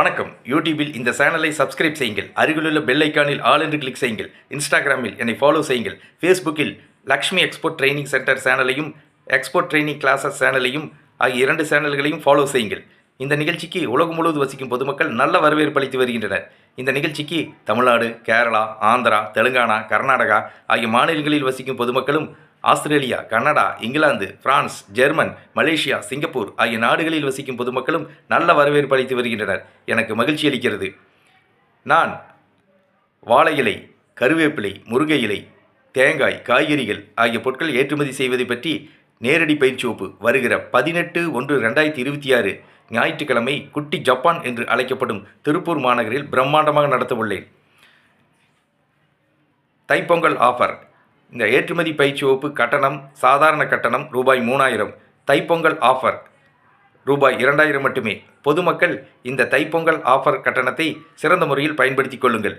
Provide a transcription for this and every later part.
வணக்கம். யூடியூபில் இந்த சேனலை சப்ஸ்கிரைப் செய்யுங்கள். அருகிலுள்ள பெல் ஐக்கானில் ஆல் என்று கிளிக் செய்யுங்கள். இன்ஸ்டாகிராமில் என்னை ஃபாலோ செய்யுங்கள். ஃபேஸ்புக்கில் லக்ஷ்மி எக்ஸ்போர்ட் ட்ரைனிங் சென்டர் சேனலையும் எக்ஸ்போர்ட் ட்ரைனிங் கிளாஸஸ் சேனலையும் ஆகிய இரண்டு சேனல்களையும் ஃபாலோ செய்யுங்கள். இந்த நிகழ்ச்சிக்கு உலகம் முழுவதும் வசிக்கும் பொதுமக்கள் நல்ல வரவேற்பு அளித்து வருகின்றனர். இந்த நிகழ்ச்சிக்கு தமிழ்நாடு கேரளா ஆந்திரா தெலுங்கானா கர்நாடகா ஆகிய மாநிலங்களில் வசிக்கும் பொதுமக்களும் Australia Canada England France German Malaysia Singapore ஆகிய நாடுகளில் வசிக்கும் பொதுமக்களும் நல்ல வரவேற்பு அளித்து வருகின்றனர். எனக்கு மகிழ்ச்சி அளிக்கிறது. நான் வாழை இலை கருவேப்பிலை முருங்கை இலை தேங்காய் காய்கறிகள் ஆகிய பொருட்கள் ஏற்றுமதி செய்வதை பற்றி நேரடி பயிற்சி வகுப்பு வருகிற பதினெட்டு ஒன்று ரெண்டாயிரத்தி இருபத்தி ஆறு ஞாயிற்றுக்கிழமை குட்டி ஜப்பான் என்று அழைக்கப்படும் திருப்பூர் மாநகரில் பிரம்மாண்டமாக நடத்த உள்ளேன் தைப்பொங்கல் ஆஃபர். இந்த ஏற்றுமதி பயிற்சி வகுப்பு கட்டணம் சாதாரண கட்டணம் ரூபாய் மூணாயிரம் தைப்பொங்கல் ஆஃபர் ரூபாய் இரண்டாயிரம் மட்டுமே. பொதுமக்கள் இந்த தைப்பொங்கல் ஆஃபர் கட்டணத்தை சிறந்த முறையில் பயன்படுத்திக் கொள்ளுங்கள்.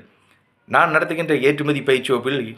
நான் நடத்துகின்ற ஏற்றுமதி பயிற்சி வகுப்பில்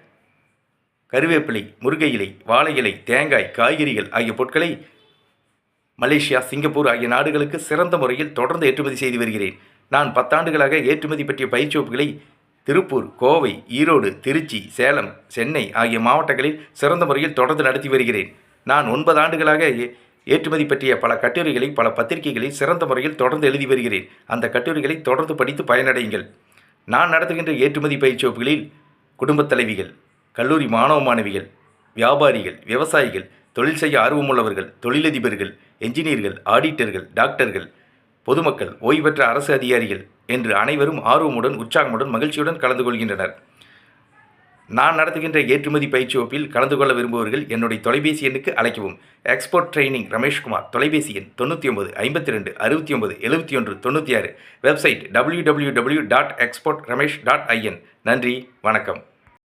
கருவேப்பிலை முருங்கை இலை வாழை இலை தேங்காய் காய்கறிகள் ஆகிய பொருட்களை மலேசியா சிங்கப்பூர் ஆகிய நாடுகளுக்கு சிறந்த முறையில் தொடர்ந்து ஏற்றுமதி செய்து வருகிறேன். நான் பத்தாண்டுகளாக ஏற்றுமதி பற்றிய பயிற்சி வகுப்புகளை திருப்பூர் கோவை ஈரோடு திருச்சி சேலம் சென்னை ஆகிய மாவட்டங்களில் சிறந்த முறையில் தொடர்ந்து நடத்தி வருகிறேன். நான் ஒன்பது ஆண்டுகளாக ஏ- ஏற்றுமதி பற்றிய பல கட்டுரைகளை பல பத்திரிகைகளில் சிறந்த முறையில் தொடர்ந்து எழுதி வருகிறேன். அந்த கட்டுரைகளை தொடர்ந்து படித்து பயனடையுங்கள். நான் நடத்துகின்ற ஏற்றுமதி பயிற்சி வகுப்புகளில் குடும்பத் தலைவிகள் கல்லூரி மாணவ மாணவிகள் வியாபாரிகள் விவசாயிகள் தொழில் செய்ய ஆர்வமுள்ளவர்கள் தொழிலதிபர்கள் என்ஜினியர்கள் ஆடிட்டர்கள் டாக்டர்கள் பொதுமக்கள் ஓய்வு பெற்ற அரசு அதிகாரிகள் என்று அனைவரும் ஆர்வமுடன் உற்சாகமுடன் மகிழ்ச்சியுடன் கலந்து கொள்கின்றனர். நான் நடத்துகின்ற ஏற்றுமதி பயிற்சி வகுப்பில் கலந்து கொள்ள விரும்புபவர்கள் என்னுடைய தொலைபேசி எண்ணுக்கு அழைக்கவும். எக்ஸ்போர்ட் ட்ரைனிங் ரமேஷ்குமார் தொலைபேசி எண் தொண்ணூற்றி ஒன்பது ஐம்பத்தி ரெண்டு அறுபத்தி ஒன்பது எழுபத்தி ஒன்று தொண்ணூற்றி ஆறு website W W W dot export Ramesh dot I N நன்றி வணக்கம்.